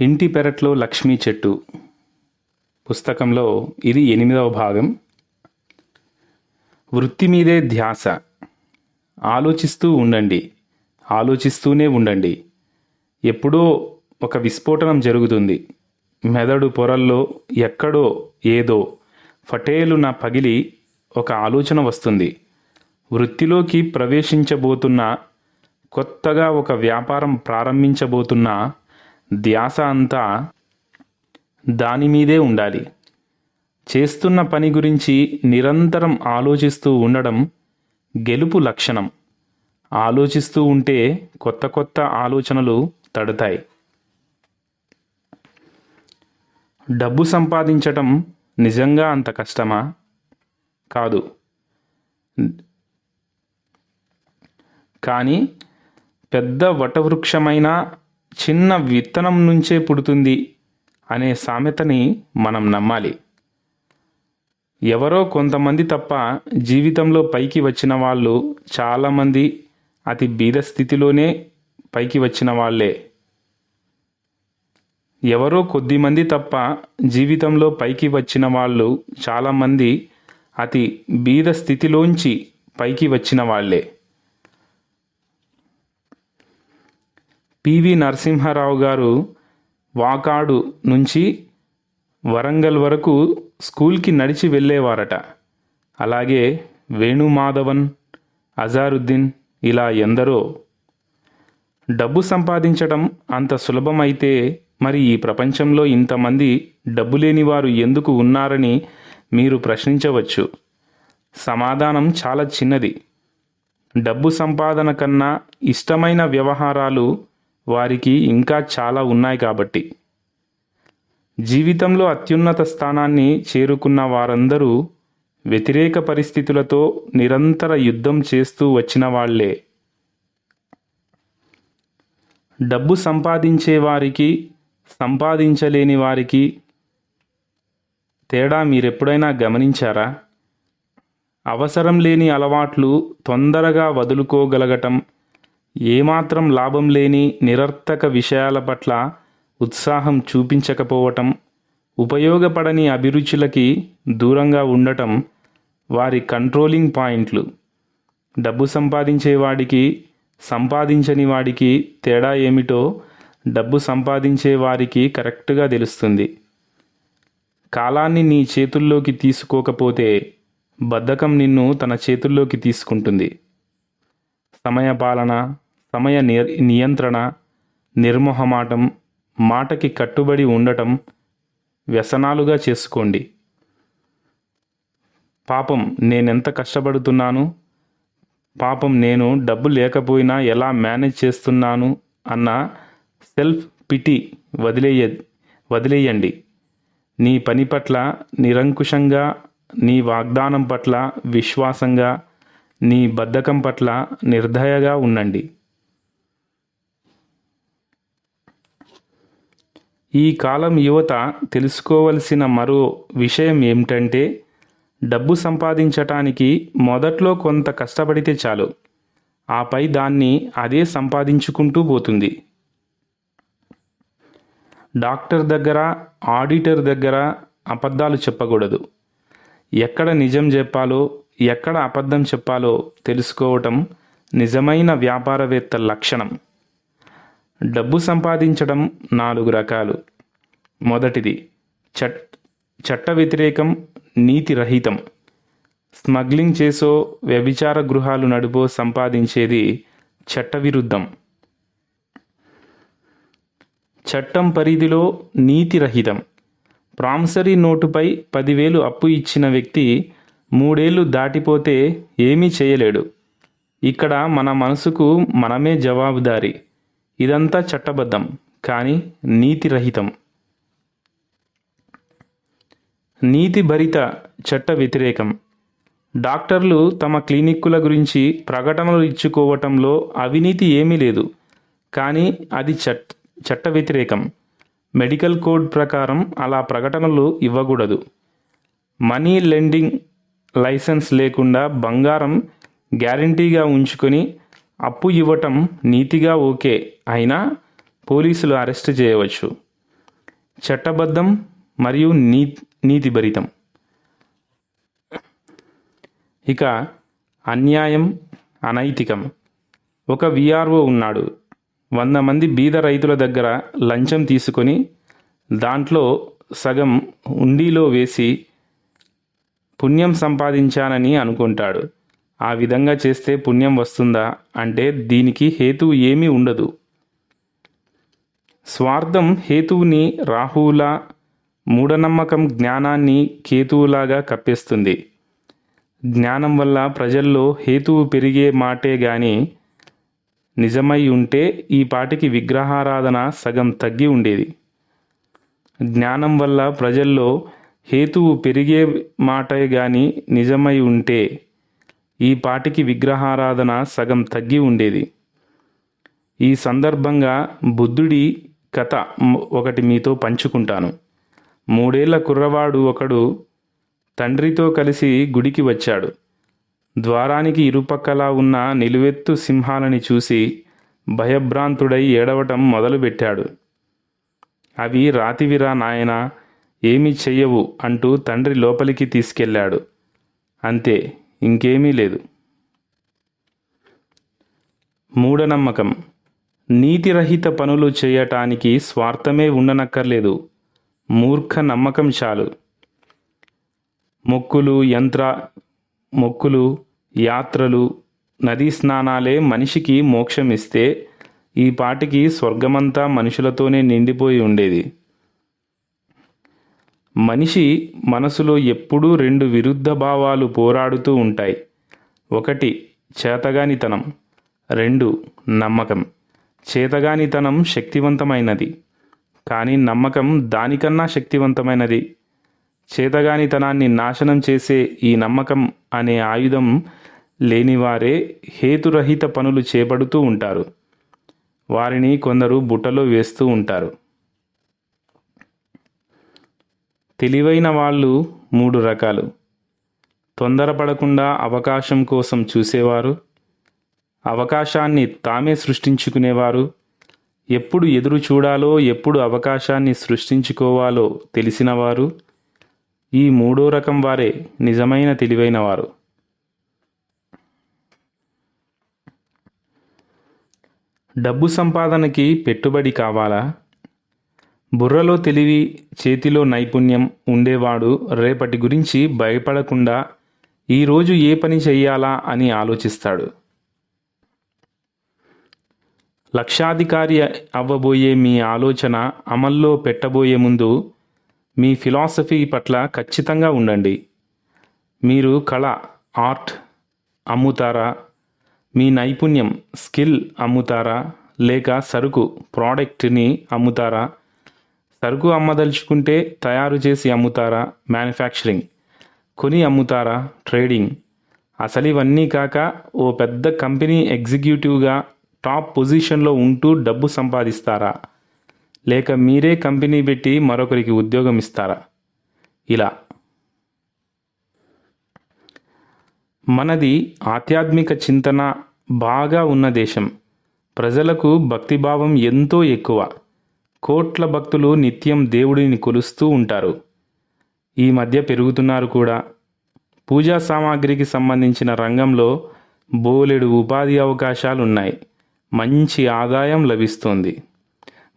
ఇంటి పెరట్లో లక్ష్మీ చెట్టు. పుస్తకంలో ఇది ఎనిమిదవ భాగం. వృత్తి మీదే ధ్యాస. ఆలోచిస్తూ ఉండండి. ఆలోచిస్తూనే ఉండండి. ఎప్పుడో ఒక విస్ఫోటనం జరుగుతుంది. మెదడు పొరల్లో ఎక్కడో ఏదో ఫటేలున పగిలి ఒక ఆలోచన వస్తుంది. వృత్తిలోకి ప్రవేశించబోతున్న కొత్తగా ఒక వ్యాపారం ప్రారంభించబోతున్న ధ్యాస అంతా దాని మీదే ఉండాలి. చేస్తున్న పని గురించి నిరంతరం ఆలోచిస్తూ ఉండడం గెలుపు లక్షణం. ఆలోచిస్తూ ఉంటే కొత్త కొత్త ఆలోచనలు తడతాయి. డబ్బు సంపాదించటం నిజంగా అంత కష్టమా? కాదు. కానీ పెద్ద వటవృక్షమైన చిన్న విత్తనం నుంచే పుడుతుంది అనే సామెతని మనం నమ్మాలి. ఎవరో కొంతమంది తప్ప జీవితంలో పైకి వచ్చిన వాళ్ళు చాలామంది అతి బీద స్థితిలోనే పైకి వచ్చిన వాళ్ళే. ఎవరో కొద్దిమంది తప్ప జీవితంలో పైకి వచ్చిన వాళ్ళు చాలామంది అతి బీద స్థితిలోంచి పైకి వచ్చిన వాళ్ళే. పివి నరసింహారావు గారు వాకాడు నుంచి వరంగల్ వరకు స్కూల్కి నడిచి వెళ్ళేవారట. అలాగే వేణుమాధవన్ అజారుద్దీన్ ఇలా ఎందరో. డబ్బు సంపాదించడం అంత సులభమైతే మరి ఈ ప్రపంచంలో ఇంతమంది డబ్బు లేని వారు ఎందుకు ఉన్నారని మీరు ప్రశ్నించవచ్చు. సమాధానం చాలా చిన్నది. డబ్బు సంపాదన కన్నా ఇష్టమైన వ్యవహారాలు వారికి ఇంకా చాలా ఉన్నాయి కాబట్టి. జీవితంలో అత్యున్నత స్థానాన్ని చేరుకున్న వారందరూ వ్యతిరేక పరిస్థితులతో నిరంతర యుద్ధం చేస్తూ వచ్చిన వాళ్ళే. డబ్బు సంపాదించే వారికి సంపాదించలేని వారికి తేడా మీరెప్పుడైనా గమనించారా? అవసరం లేని అలవాట్లు తొందరగా వదులుకోగలగటం ఏమాత్రం లాభం లేని నిరర్థక విషయాల పట్ల ఉత్సాహం చూపించకపోవటం ఉపయోగపడని అభిరుచులకి దూరంగా ఉండటం వారి కంట్రోలింగ్ పాయింట్లు. డబ్బు సంపాదించే వాడికి సంపాదించని వాడికి తేడా ఏమిటో డబ్బు సంపాదించే వారికి కరెక్ట్గా తెలుస్తుంది. కాలాన్ని నీ చేతుల్లోకి తీసుకోకపోతే బద్ధకం నిన్ను తన చేతుల్లోకి తీసుకుంటుంది. సమయపాలన సమయ నియంత్రణ నిర్మోహమాటం మాటకి కట్టుబడి ఉండటం వ్యసనాలుగా చేసుకోండి. పాపం నేనెంత కష్టపడుతున్నాను? పాపం నేను డబ్బు లేకపోయినా ఎలా మేనేజ్ చేస్తున్నాను? అన్న సెల్ఫ్ పిటి వదిలేయ వదిలేయండి. నీ పని పట్ల నిరంకుశంగా నీ వాగ్దానం పట్ల విశ్వాసంగా నీ బద్ధకం పట్ల నిర్దయగా ఉండండి. ఈ కాలం యువత తెలుసుకోవలసిన మరో విషయం ఏమిటంటే డబ్బు సంపాదించటానికి మొదట్లో కొంత కష్టపడితే చాలు. ఆపై దాన్ని అదే సంపాదించుకుంటూ పోతుంది. డాక్టర్ దగ్గర ఆడిటర్ దగ్గర అబద్ధాలు చెప్పకూడదు. ఎక్కడ నిజం చెప్పాలో ఎక్కడ అబద్ధం చెప్పాలో తెలుసుకోవటం నిజమైన వ్యాపారవేత్త లక్షణం. డబ్బు సంపాదించడం నాలుగు రకాలు. మొదటిది చట్ చట్ట వ్యతిరేకం నీతి రహితం. స్మగ్లింగ్ చేసో వ్యభిచార గృహాలు నడుపో సంపాదించేది చట్టవిరుద్ధం చట్టం పరిధిలో నీతి రహితం. ప్రామిసరీ నోటుపై పదివేలు అప్పు ఇచ్చిన వ్యక్తి మూడేళ్ళు దాటిపోతే ఏమీ చేయలేడు. ఇక్కడ మన మనసుకు మనమే జవాబుదారీ. ఇదంతా చట్టబద్ధం కానీ నీతిరహితం. నీతిభరిత చట్ట వ్యతిరేకం. డాక్టర్లు తమ క్లినిక్కుల గురించి ప్రకటనలు ఇచ్చుకోవటంలో అవినీతి ఏమీ లేదు కానీ అది చట్ చట్ట వ్యతిరేకం. మెడికల్ కోడ్ ప్రకారం అలా ప్రకటనలు ఇవ్వకూడదు. మనీ లెండింగ్ లైసెన్స్ లేకుండా బంగారం గ్యారంటీగా ఉంచుకొని అప్పు ఇవ్వటం నీతిగా ఓకే అయినా పోలీసులు అరెస్ట్ చేయవచ్చు. చట్టబద్ధం మరియు నీ నీతిభరితం. ఇక అన్యాయం అనైతికం. ఒక విఆర్ఓ ఉన్నాడు. వంద మంది బీద రైతుల దగ్గర లంచం తీసుకొని దాంట్లో సగం ఉండిలో వేసి పుణ్యం సంపాదించానని అనుకుంటాడు. ఆ విధంగా చేస్తే పుణ్యం వస్తుందా? అంటే దీనికి హేతువు ఏమీ ఉండదు. స్వార్థం హేతువుని రాహువులా మూఢనమ్మకం జ్ఞానాన్ని కేతువులాగా కప్పేస్తుంది. జ్ఞానం వల్ల ప్రజల్లో హేతువు పెరిగే మాటే గాని నిజమై ఉంటే ఈ పాటికి విగ్రహారాధన సగం తగ్గి ఉండేది. జ్ఞానం వల్ల ప్రజల్లో హేతువు పెరిగే మాటే గాని నిజమై ఉంటే ఈ పాటికి విగ్రహారాధన సగం తగ్గి ఉండేది. ఈ సందర్భంగా బుద్ధుడి కథ ఒకటి మీతో పంచుకుంటాను. మూడేళ్ళ కుర్రవాడు ఒకడు తండ్రితో కలిసి గుడికి వచ్చాడు. ద్వారానికి ఇరుపక్కలా ఉన్న నిలువెత్తు సింహాలని చూసి భయభ్రాంతుడై ఏడవటం మొదలుపెట్టాడు. అవి రాతివిరా నాయనా ఏమీ చెయ్యవు అంటూ తండ్రి లోపలికి తీసుకెళ్ళాడు. అంతే. ఇంకేమీ లేదు. మూఢనమ్మకం. నీతిరహిత పనులు చేయటానికి స్వార్థమే ఉండనక్కర్లేదు. మూర్ఖ నమ్మకం చాలు. మొక్కులు యంత్ర మొక్కులు యాత్రలు నదీ స్నానాలే మనిషికి మోక్షం ఇస్తే ఈ పాటికి స్వర్గమంతా మనుషులతోనే నిండిపోయి ఉండేది. మనిషి మనసులో ఎప్పుడూ రెండు విరుద్ధ భావాలు పోరాడుతూ ఉంటాయి. ఒకటి చేతగానితనం రెండు నమ్మకం. చేతగానితనం శక్తివంతమైనది కానీ నమ్మకం దానికన్నా శక్తివంతమైనది. చేతగానితనాన్ని నాశనం చేసే ఈ నమ్మకం అనే ఆయుధం లేనివారే హేతురహిత పనులు చేపడుతూ ఉంటారు. వారిని కొందరు బుట్టలో వేస్తూ ఉంటారు. తెలివైన వాళ్ళు మూడు రకాలు. తొందరపడకుండా అవకాశం కోసం చూసేవారు అవకాశాన్ని తామే సృష్టించుకునేవారు ఎప్పుడు ఎదురు చూడాలో ఎప్పుడు అవకాశాన్ని సృష్టించుకోవాలో తెలిసినవారు ఈ మూడో రకం వారే నిజమైన తెలివైన వారు డబ్బు సంపాదనకి పెట్టుబడి కావాలా? బుర్రలో తెలివి చేతిలో నైపుణ్యం ఉండేవాడు రేపటి గురించి భయపడకుండా ఈరోజు ఏ పని చెయ్యాలా అని ఆలోచిస్తాడు. లక్షాధికారి అవ్వబోయే మీ ఆలోచన అమల్లో పెట్టబోయే ముందు మీ ఫిలాసఫీ పట్ల ఖచ్చితంగా ఉండండి. మీరు కళ ఆర్ట్ అమ్ముతారా? మీ నైపుణ్యం స్కిల్ అమ్ముతారా? లేక సరుకు ప్రోడక్ట్ని అమ్ముతారా? సరుకు అమ్మదలుచుకుంటే తయారు చేసి అమ్ముతారా? మ్యానుఫ్యాక్చరింగ్. కొని అమ్ముతారా? ట్రేడింగ్. అసలు ఇవన్నీ కాక ఓ పెద్ద కంపెనీ ఎగ్జిక్యూటివ్గా టాప్ పొజిషన్లో ఉంటూ డబ్బు సంపాదిస్తారా? లేక మీరే కంపెనీ పెట్టి మరొకరికి ఉద్యోగం ఇస్తారా? ఇలా. మనది ఆధ్యాత్మిక చింతన బాగా ఉన్న దేశం. ప్రజలకు భక్తిభావం ఎంతో ఎక్కువ. కోట్ల భక్తులు నిత్యం దేవుడిని కొలుస్తూ ఉంటారు. ఈ మధ్య పెరుగుతున్నారు కూడా. పూజా సామాగ్రికి సంబంధించిన రంగంలో బోలెడు ఉపాధి అవకాశాలు ఉన్నాయి మంచి ఆదాయం లభిస్తుంది.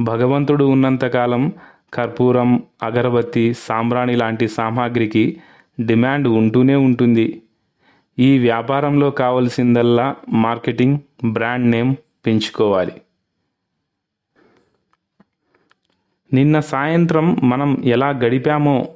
భగవంతుడు ఉన్నంతకాలం కర్పూరం అగరబత్తి సాంబ్రాణి లాంటి సామాగ్రికి డిమాండ్ ఉంటూనే ఉంటుంది. ఈ వ్యాపారంలో కావలసిందల్లా మార్కెటింగ్ బ్రాండ్ నేమ్ పెంచుకోవాలి. నిన్న సాయంత్రం మనం ఎలా గడిపామో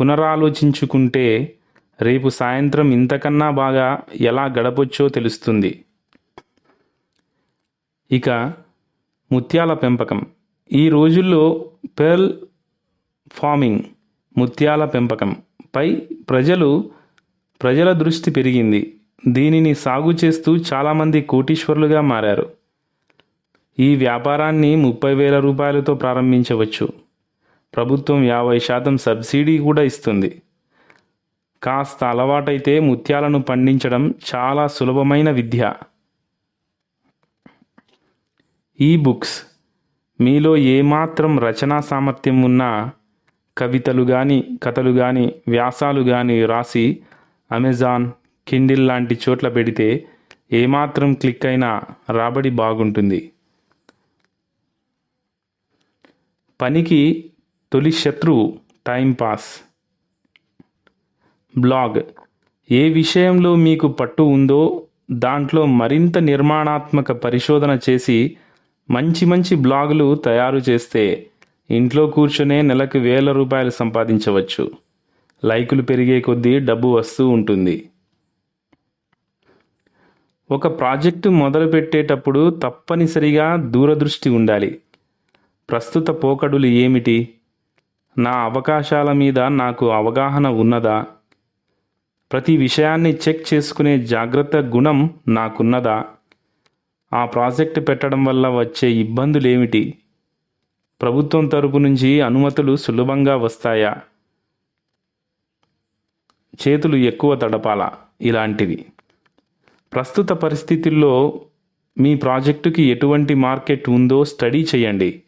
పునరాలోచించుకుంటే రేపు సాయంత్రం ఇంతకన్నా బాగా ఎలా గడపొచ్చో తెలుస్తుంది. ఇక ముత్యాల పెంపకం. ఈ రోజుల్లో పెర్ల్ ఫార్మింగ్ ముత్యాల పెంపకం పై ప్రజలు ప్రజల దృష్టి పెరిగింది. దీనిని సాగు చేస్తూ చాలామంది కోటీశ్వరులుగా మారారు. ఈ వ్యాపారాన్ని ముప్పై వేల రూపాయలతో ప్రారంభించవచ్చు. ప్రభుత్వం యాభై శాతం సబ్సిడీ కూడా ఇస్తుంది. కాస్త అలవాటైతే ముత్యాలను పండించడం చాలా సులభమైన విద్య. ఈ బుక్స్ మీలో ఏమాత్రం రచనా సామర్థ్యం ఉన్నా కవితలు కానీ కథలు కానీ వ్యాసాలు కానీ రాసి అమెజాన్ కిండిల్ లాంటి చోట్ల పెడితే ఏమాత్రం క్లిక్ అయినా రాబడి బాగుంటుంది. పనికి తొలి శత్రువు టైంపాస్ బ్లాగ్. ఏ విషయంలో మీకు పట్టు ఉందో దాంట్లో మరింత నిర్మాణాత్మక పరిశోధన చేసి మంచి మంచి బ్లాగులు తయారు చేస్తే ఇంట్లో కూర్చొనే నెలకు వేల రూపాయలు సంపాదించవచ్చు. లైకులు పెరిగే కొద్దీ డబ్బు వస్తూ ఉంటుంది. ఒక ప్రాజెక్టు మొదలుపెట్టేటప్పుడు తప్పనిసరిగా దూరదృష్టి ఉండాలి. ప్రస్తుత పోకడులు ఏమిటి? నా అవకాశాల మీద నాకు అవగాహన ఉన్నదా? ప్రతి విషయాన్ని చెక్ చేసుకునే జాగ్రత్త గుణం నాకున్నదా? ఆ ప్రాజెక్ట్ పెట్టడం వల్ల వచ్చే ఇబ్బందులేమిటి? ప్రభుత్వం తరపు నుంచి అనుమతులు సులభంగా వస్తాయా? చేతులు ఎక్కువ తడపాలా? ఇలాంటివి. ప్రస్తుత పరిస్థితుల్లో మీ ప్రాజెక్టుకి ఎటువంటి మార్కెట్ ఉందో స్టడీ చేయండి.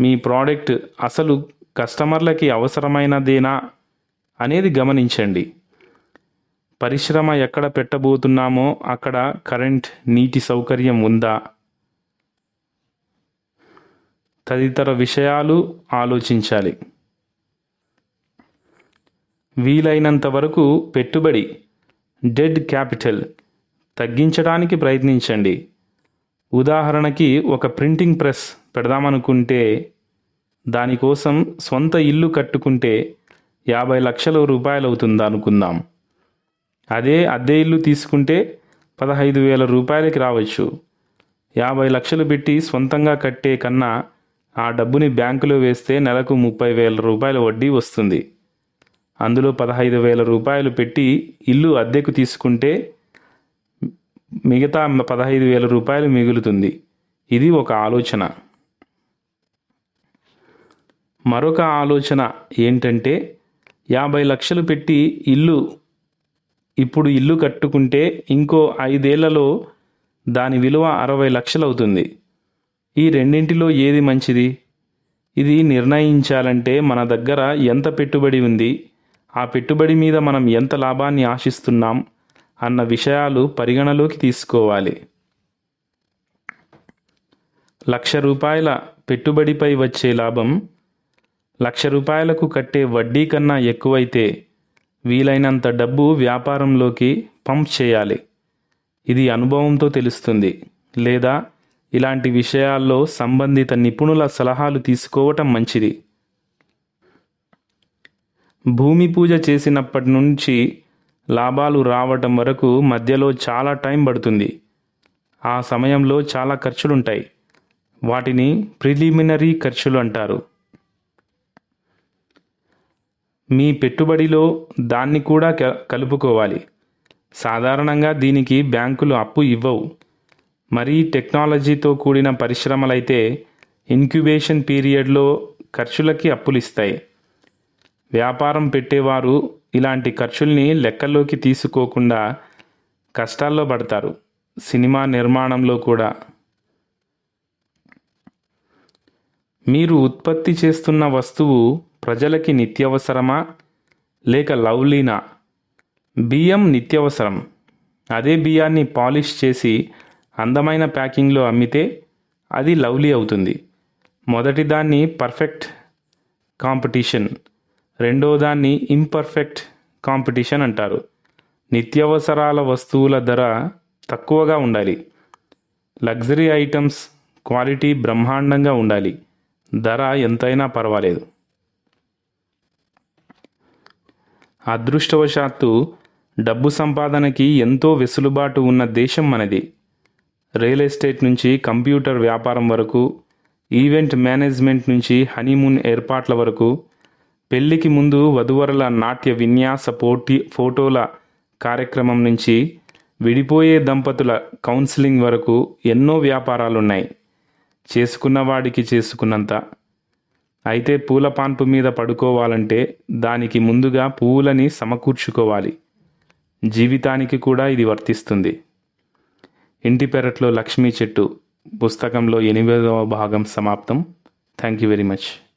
మీ ప్రోడక్ట్ అసలు కస్టమర్లకి అవసరమైనదేనా అనేది గమనించండి. పరిశ్రమ ఎక్కడ పెట్టబోతున్నామో అక్కడ కరెంట్ నీటి సౌకర్యం ఉందా? తదితర విషయాలు ఆలోచించాలి. వీలైనంత వరకు పెట్టుబడి డెడ్ క్యాపిటల్ తగ్గించడానికి ప్రయత్నించండి. ఉదాహరణకి ఒక ప్రింటింగ్ ప్రెస్ పెడదామనుకుంటే దానికోసం సొంత ఇల్లు కట్టుకుంటే యాభై లక్షల రూపాయలు అవుతుంది అనుకుందాం. అదే అద్దె ఇల్లు తీసుకుంటే పదహైదు వేల రూపాయలకి రావచ్చు. యాభై లక్షలు పెట్టి సొంతంగా కట్టే కన్నా ఆ డబ్బుని బ్యాంకులో వేస్తే నెలకు ముప్పై వేల రూపాయల వడ్డీ వస్తుంది. అందులో పదహైదు వేల రూపాయలు పెట్టి ఇల్లు అద్దెకు తీసుకుంటే మిగతా పదహైదు వేల రూపాయలు మిగులుతుంది. ఇది ఒక ఆలోచన. మరొక ఆలోచన ఏంటంటే యాభై లక్షలు పెట్టి ఇల్లు ఇప్పుడు ఇల్లు కట్టుకుంటే ఇంకో ఐదేళ్ళలో దాని విలువ అరవై లక్షలు అవుతుంది. ఈ రెండింటిలో ఏది మంచిది? ఇది నిర్ణయించాలంటే మన దగ్గర ఎంత పెట్టుబడి ఉంది? ఆ పెట్టుబడి మీద మనం ఎంత లాభాన్ని ఆశిస్తున్నాం? అన్న విషయాలు పరిగణలోకి తీసుకోవాలి. లక్ష రూపాయల పెట్టుబడిపై వచ్చే లాభం లక్ష రూపాయలకు కట్టే వడ్డీ కన్నా ఎక్కువైతే వీలైనంత డబ్బు వ్యాపారంలోకి పంప్ చేయాలి. ఇది అనుభవంతో తెలుస్తుంది. లేదా ఇలాంటి విషయాల్లో సంబంధిత నిపుణుల సలహాలు తీసుకోవటం మంచిది. భూమి పూజ చేసినప్పటి నుంచి లాభాలు రావటం వరకు మధ్యలో చాలా టైం పడుతుంది. ఆ సమయంలో చాలా ఖర్చులుంటాయి. వాటిని ప్రిలిమినరీ ఖర్చులు అంటారు. మీ పెట్టుబడిలో దాన్ని కూడా క- కలుపుకోవాలి. సాధారణంగా దీనికి బ్యాంకులు అప్పు ఇవ్వవు. మరీ టెక్నాలజీతో కూడిన పరిశ్రమలైతే ఇన్క్యుబేషన్ పీరియడ్లో ఖర్చులకి అప్పులు ఇస్తాయి వ్యాపారం పెట్టేవారు ఇలాంటి ఖర్చుల్ని లెక్కల్లోకి తీసుకోకుండా కష్టాల్లో పడతారు. సినిమా నిర్మాణంలో కూడా. మీరు ఉత్పత్తి చేస్తున్న వస్తువు ప్రజలకి నిత్యవసరమా? లేక లవ్లీనా? బియ్యం నిత్యవసరం. అదే బియ్యాన్ని పాలిష్ చేసి అందమైన ప్యాకింగ్లో అమ్మితే అది లవ్లీ అవుతుంది. మొదటి దాన్ని పర్ఫెక్ట్ కాంపిటీషన్. రెండో దాన్ని ఇంపర్ఫెక్ట్ కాంపిటీషన్ అంటారు. నిత్యావసరాల వస్తువుల ధర తక్కువగా ఉండాలి. లగ్జరీ ఐటమ్స్ క్వాలిటీ బ్రహ్మాండంగా ఉండాలి. ధర ఎంతైనా పర్వాలేదు. అదృష్టవశాత్తు డబ్బు సంపాదనకి ఎంతో వెసులుబాటు ఉన్న దేశం మనది. రియల్ ఎస్టేట్ నుంచి కంప్యూటర్ వ్యాపారం వరకు ఈవెంట్ మేనేజ్మెంట్ నుంచి హనీమూన్ ఏర్పాట్ల వరకు పెళ్ళికి ముందు వధువరుల నాట్య విన్యాస పోటీ ఫోటోల కార్యక్రమం నుంచి విడిపోయే దంపతుల కౌన్సిలింగ్ వరకు ఎన్నో వ్యాపారాలున్నాయి. చేసుకున్నవాడికి చేసుకున్నంత. అయితే పూల పాన్పు మీద పడుకోవాలంటే దానికి ముందుగా పువ్వులని సమకూర్చుకోవాలి. జీవితానికి కూడా ఇది వర్తిస్తుంది. ఇంటి పెరట్లో లక్ష్మీ చెట్టు. పుస్తకంలో ఎనిమిదవ భాగం సమాప్తం. Thank you very much.